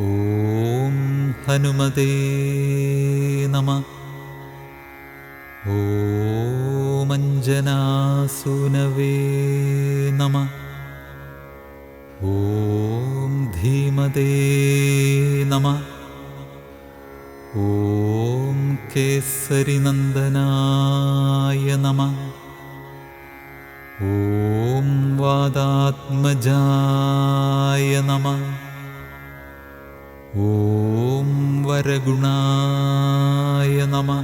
ॐ हनुमते नमः। ॐ अञ्जनासूनवे नमः। ॐ धीमते नमः। ॐ केसरिनन्दनाय नमः। ॐ वादात्मजाय नमः वरगुणाय नमः।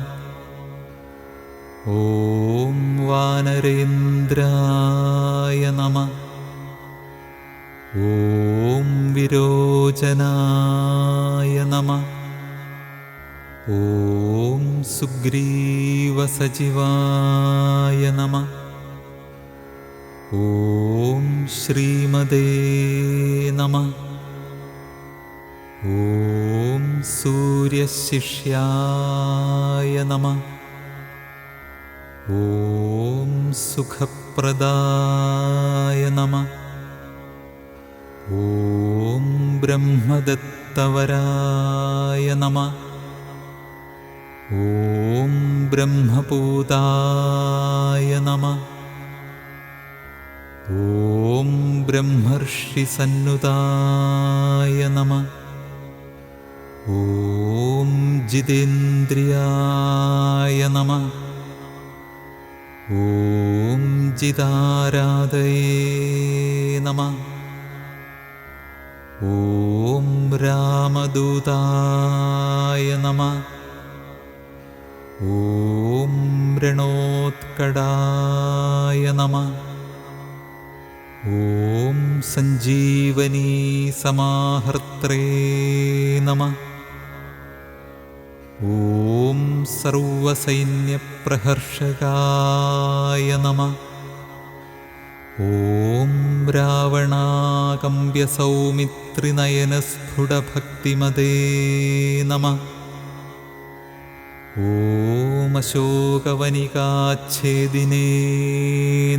ॐ वानरेन्द्राय नमः। ॐ विरोचनाय नमः। ॐ सुग्रीवसचिवाय नमः। ॐ श्रीमदे नमः सूर्यशिष्याय नमः। ॐ सुखप्रदाय नमः। ॐ ब्रह्मदत्तवराय नमः। ॐ ब्रह्मपूताय नमः। ॐ ब्रह्मर्षिसन्नुताय नमः ॐ जितेन्द्रियाय नमः ॐ जिताराधये नमः ॐ रामदूताय नमः ॐ रणोत्कडाय नमः ॐ सञ्जीवनीसमाहर्त्रे नमः ॐ सर्वसैन्यप्रहर्षकाय नमः। ॐ रावणाकम्ब्यसौमित्रिनयनस्फुटभक्तिमते नमः। ॐ अशोकवनिकाच्छेदिने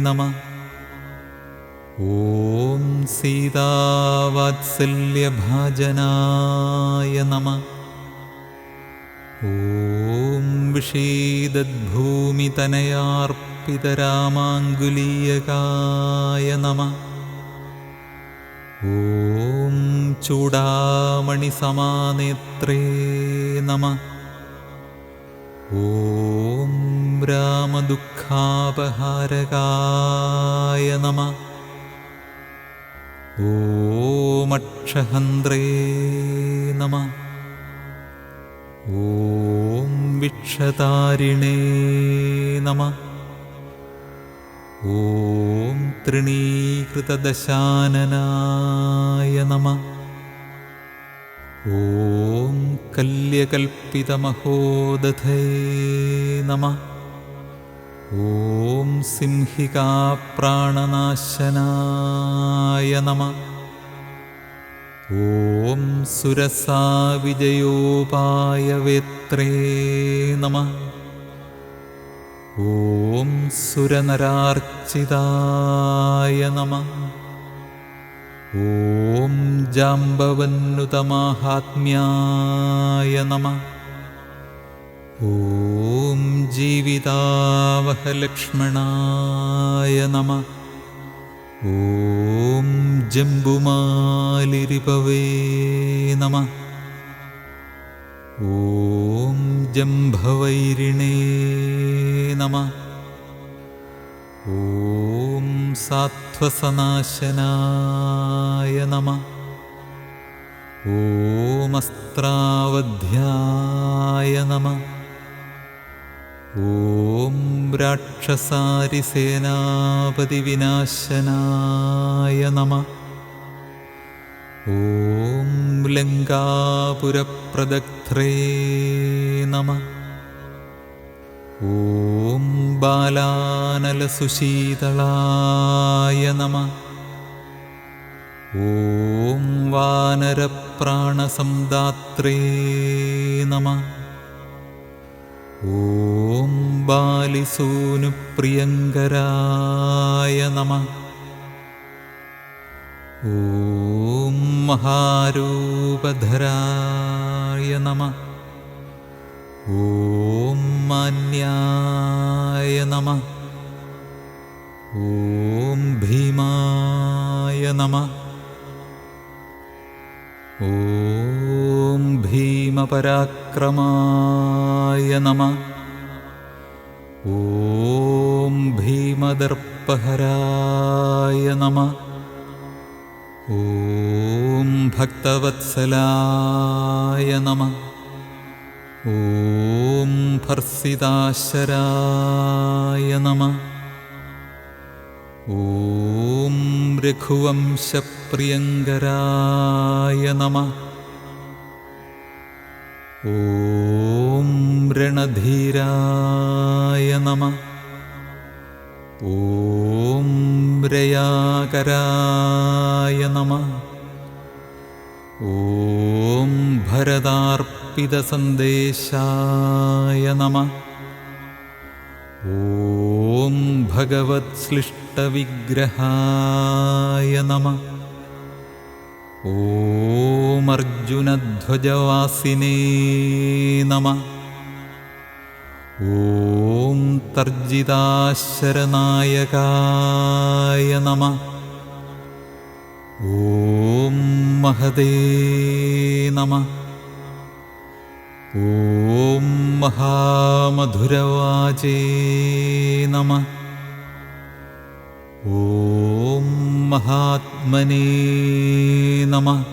नमः। ॐ सीतावात्सल्यभाजनाय नमः ॐ विषेदद्भूमितनयार्पितरामाङ्गुलीयकाय नमः। ॐ चूडामणिसमानेत्रे नमः। ॐ रामदुःखापहारकाय नमः। ॐ नमः ॐ विक्षतारिणे नमः। ॐ तृणीकृतदशाननाय नमः। ॐ कल्यकल्पितमहोदधे नमः। ॐ सिंहिकाप्राणनाशनाय नमः ॐ सुरसाविजयोपायवेत्रे नमः। ॐ सुरनरार्चिताय नमः। ॐ जाम्बवन्नुतमाहात्म्याय नमः। ॐ जीवितावहलक्ष्मणाय नमः ॐ जम्बुमालिरिपवे नमः ॐ जम्भवैरिणे नमः ॐ सात्वसनाशनाय नमः ॐ अस्त्रावध्याय नमः ॐ राक्षसारिसेनापतिविनाशनाय नमः। ॐ लङ्कापुरप्रदग्ध्रे नमः। ॐ बालानलसुशीतलाय नमः। ॐ वानरप्राणसंदात्रे नमः ॐ बालिसूनुप्रियङ्कराय नमः ॐ महारू कालरूपधराय नमः ॐ मान्याय नमः ॐ भीमाय नमः ॐ भीमपराक्रमाय नमः ॐ भीमदर्पहराय नमः ॐ भक्तवत्सलाय नमः ॐ फर्सिताशराय नमः ॐ रघुवंशप्रियङ्कराय नमः ॐ रणधीराय नमः। ॐ रयाकराय नमः। ॐ भरदार्पितसन्देशाय नमः। ॐ भगवत्स्लिष्टविग्रहाय नमः ഓമർജുനധ്വജവാസിനേ നമ. ഓം തർജിതാശരനായകായ നമ. ഓം മഹദേ നമ. ഓം മഹാമധുരവാചേ നമ. ഓ മഹാത്മനേ നമ.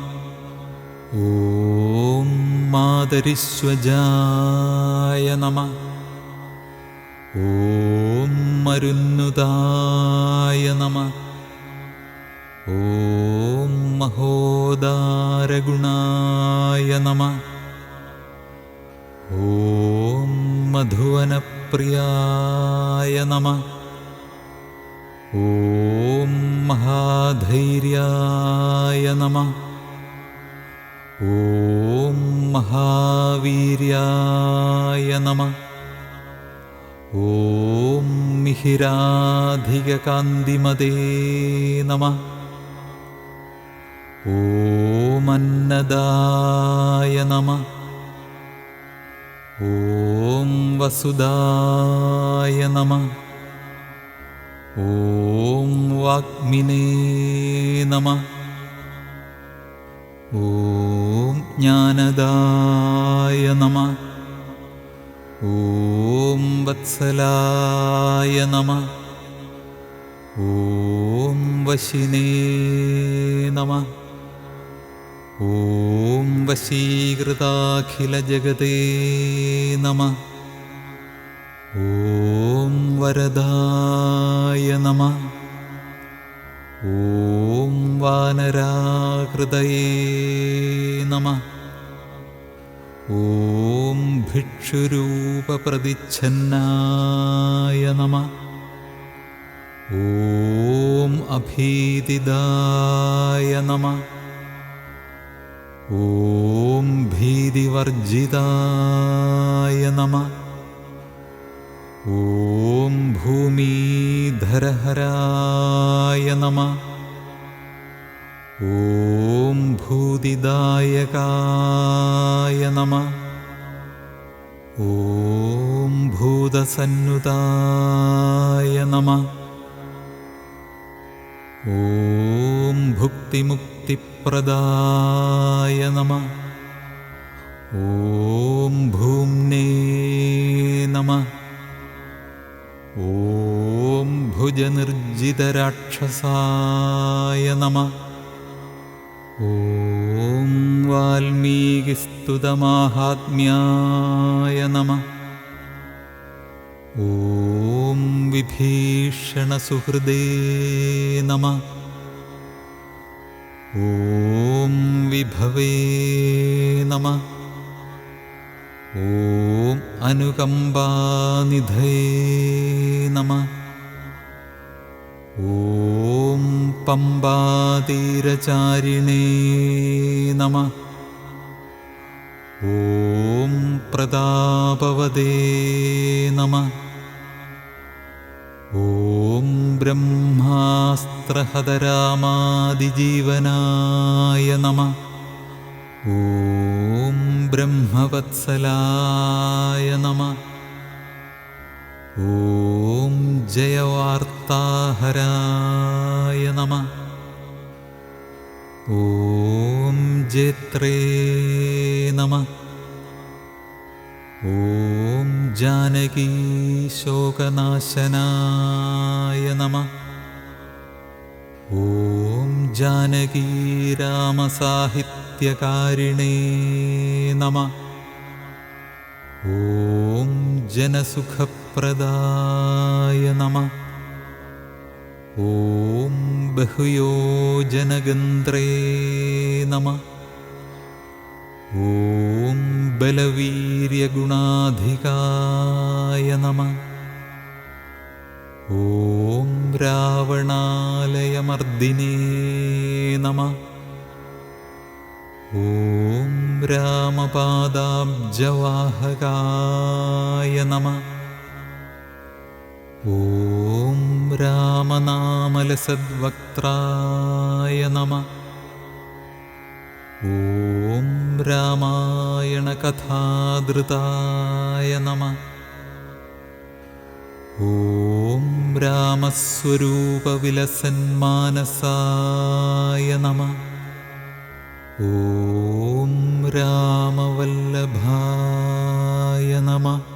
ഓം മാതരിശ്വജായ നമ. ഓം മരുന്നുതായ നമ. ഓം മഹോദാരഗുണായ നമ. ഓം മധുവനപ്രിയായ നമ. ഓം महाधैर्याय नमः। ॐ महावीर्याय नमः। ॐ मिहिराधिककान्तिमदे नमः। ॐ अन्नदाय नमः। ॐ वसुदाय नमः ॐ वाग्मिने नमः ॐ ज्ञानदाय नमः ॐ वत्सलाय नमः ॐ वशिने नमः ॐ वशीकृताखिलजगते नमः ॐ वरदाय नमः ॐ वानराकृतये नमः ॐ भिक्षुरूपप्रतिच्छन्नाय नमः ॐ अभीतिदाय नमः ॐ भीतिवर्जिताय नमः ॐ भूमिधरहराय नमः। ॐ भूतिदायकाय नमः। ॐ भूतसन्नुताय नमः। ॐ भुक्तिमुक्तिप्रदाय नमः। ॐ ॐ भुजनिर्जितराक्षसाय नमः। ॐ वाल्मीकिस्तुतमाहात्म्याय नमः। ॐ विभीषणसुहृदे नमः। ॐ विभवे नमः। ॐ अनुकम्पानिधये नमः ॐ पम्बातीरचारिणे नमः ॐ प्रतापवदे नमः ॐ ब्रह्मास्त्रहदरामादिजीवनाय नमः ॐ ब्रह्मवत्सलाय नमः ॐ ജയവാർത്താഹരായ നമ. ഓം ജേത്രേ നമ. ഓം ജാനകീശോകനാശനായ നമ. ഓം ജാനകീരാമസാഹിത്യകാരിണേ നമ. ഓ जनसुखप्रदाय नमः ॐ बहुयोजनगन्त्रे नमः ॐ बलवीर्यगुणाधिकाय नमः ॐ रावणालयमर्दिने नमः ॐ रामपादाब्जवाहकाय नमः ॐ रामनामलसद्वक्त्राय नमः ॐ रामायणकथादृताय नमः ॐ रामस्वरूपविलसन्मानसाय नमः ॐ രാമവല്ലഭായ നമ.